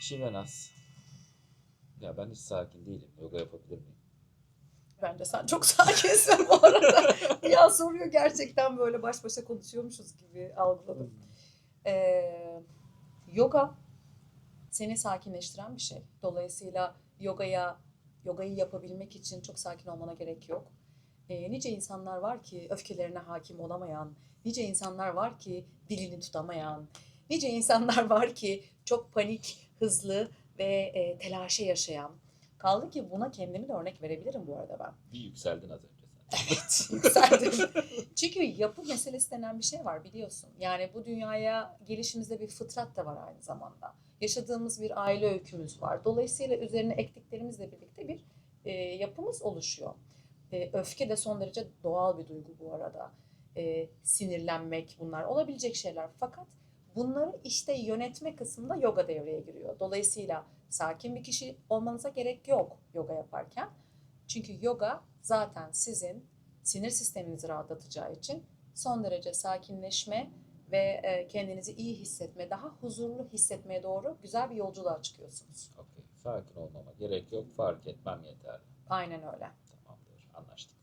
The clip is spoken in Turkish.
Şimenaz. Ya ben hiç sakin değilim. Yoga yapabilir miyim? Bence sen çok sakinsin bu arada. ya soruyor gerçekten böyle baş başa konuşuyormuşuz gibi algıladım. Ee, yoga seni sakinleştiren bir şey. Dolayısıyla yogaya yogayı yapabilmek için çok sakin olmana gerek yok. Ee, nice insanlar var ki öfkelerine hakim olamayan, nice insanlar var ki dilini tutamayan, nice insanlar var ki çok panik, hızlı ve e, telaşe yaşayan. Kaldı ki buna kendimi de örnek verebilirim bu arada ben. Bir yükseldin az önce sen. Evet, yükseldim. Çünkü yapı meselesi denen bir şey var biliyorsun. Yani bu dünyaya gelişimizde bir fıtrat da var aynı zamanda. Yaşadığımız bir aile öykümüz var. Dolayısıyla üzerine ektiklerimizle birlikte bir e, yapımız oluşuyor. E, öfke de son derece doğal bir duygu bu arada. E, sinirlenmek bunlar olabilecek şeyler. Fakat bunları işte yönetme kısmında yoga devreye giriyor. Dolayısıyla sakin bir kişi olmanıza gerek yok yoga yaparken. Çünkü yoga zaten sizin sinir sisteminizi rahatlatacağı için son derece sakinleşme ve e, kendinizi iyi hissetme, daha huzurlu hissetmeye doğru güzel bir yolculuğa çıkıyorsunuz. Okey. Sakin olmama gerek yok. Fark etmem yeterli. Aynen öyle. Tamamdır. Anlaştık.